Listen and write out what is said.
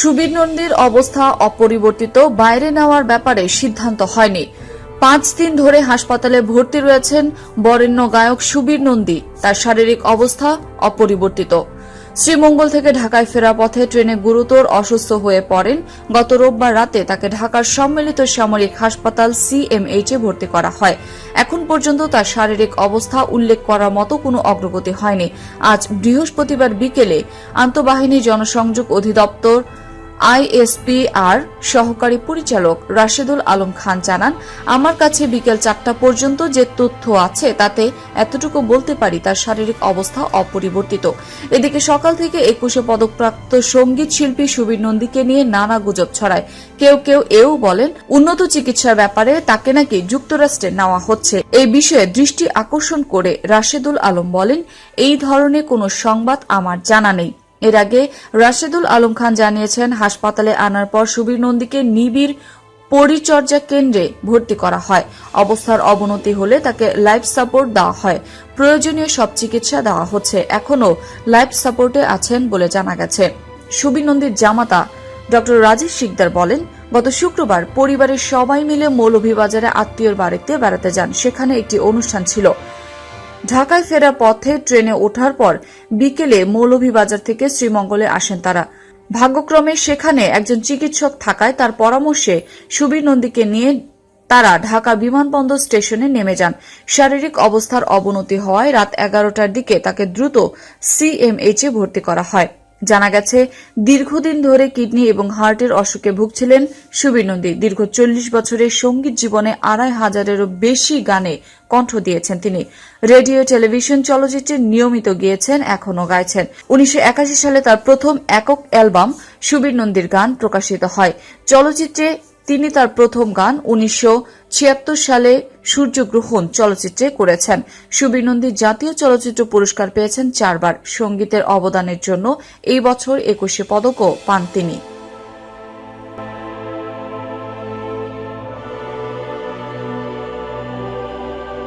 সুবীর নন্দীর অবস্থা অপরিবর্তিত, বাইরে নেওয়ার ব্যাপারে সিদ্ধান্ত হয়নি। পাঁচ দিন ধরে হাসপাতালে ভর্তি রয়েছেন বরেণ্য গায়ক সুবীর নন্দী। তার শারীরিক অবস্থা অপরিবর্তিত। শ্রীমঙ্গল থেকে ঢাকায় ফেরা পথে ট্রেনে গুরুতর অসুস্থ হয়ে পড়েন। গত রোববার রাতে তাকে ঢাকার সম্মিলিত সামরিক হাসপাতাল সিএমএইচ এ ভর্তি করা হয়। এখন পর্যন্ত তার শারীরিক অবস্থা উল্লেখ করার মতো কোনো অগ্রগতি হয়নি। আজ বৃহস্পতিবার বিকেলে আন্তঃবাহিনী জনসংযোগ অধিদপ্তর আইএসপিআর সহকারী পরিচালক রাশেদুল আলম খান জানান, আমার কাছে বিকেল চারটা পর্যন্ত যে তথ্য আছে তাতে এতটুকু বলতে পারি তার শারীরিক অবস্থা অপরিবর্তিত। এদিকে সকাল থেকে একুশে পদকপ্রাপ্ত সংগীত শিল্পী সুবীর নন্দীকে নিয়ে নানা গুজব ছড়ায়। কেউ কেউ এও বলেন, উন্নত চিকিৎসার ব্যাপারে তাকে নাকি যুক্তরাষ্ট্রে নেওয়া হচ্ছে। এই বিষয়ে দৃষ্টি আকর্ষণ করে রাশেদুল আলম বলেন, এই ধরনের কোনো সংবাদ আমার জানা নেই। এর আগে রাশেদুল আলম খান জানিয়েছেন, হাসপাতালে আনার পর সুবীর নন্দীকে নিবিড় পরিচর্যা কেন্দ্রে ভর্তি করা হয়। অবস্থার অবনতি হলে তাকে লাইফ সাপোর্ট দেওয়া হয়। প্রয়োজনীয় সব চিকিৎসা দেওয়া হচ্ছে। এখনও লাইফ সাপোর্টে আছেন বলে জানা গেছে। সুবীর নন্দীর জামাতা ডক্টর রাজীব শিকদার বলেন, গত শুক্রবার পরিবারের সবাই মিলে মৌলভীবাজারে আত্মীয়র বাড়িতে বেড়াতে যান। সেখানে একটি অনুষ্ঠান ছিল। ঢাকায় ফেরার পথে ট্রেনে ওঠার পর বিকেলে মৌলভীবাজার থেকে শ্রীমঙ্গলে আসেন তারা। ভাগ্যক্রমে সেখানে একজন চিকিৎসক থাকায় তার পরামর্শে সুবীর নন্দীকে নিয়ে তারা ঢাকা বিমানবন্দর স্টেশনে নেমে যান। শারীরিক অবস্থার অবনতি হওয়ায় রাত এগারোটার দিকে তাকে দ্রুত সিএমএইচে ভর্তি করা হয়। জানা গেছে, দীর্ঘদিন ধরে কিডনি এবং হার্টের অসুখে ভুগছিলেন সুবীর নন্দী। দীর্ঘ চল্লিশ বছরের সংগীত জীবনে আড়াই হাজারেরও বেশি গানে কণ্ঠ দিয়েছেন তিনি। রেডিও, টেলিভিশন চলচ্চিত্রে নিয়মিত গিয়েছেন, এখনও গাইছেন। উনিশশো একাশি সালে তার প্রথম একক অ্যালবাম সুবীর নন্দীর গান প্রকাশিত হয়। চলচ্চিত্রে তিনি তার প্রথম গান উনিশশো ছিয়াত্তর সালে সূর্যগ্রহণ চলচ্চিত্রে করেছেন। সুবীর নন্দী জাতীয় চলচ্চিত্র পুরস্কার পেয়েছেন চারবার। সঙ্গীতের অবদানের জন্য এই বছর একুশে পদকও পান তিনি।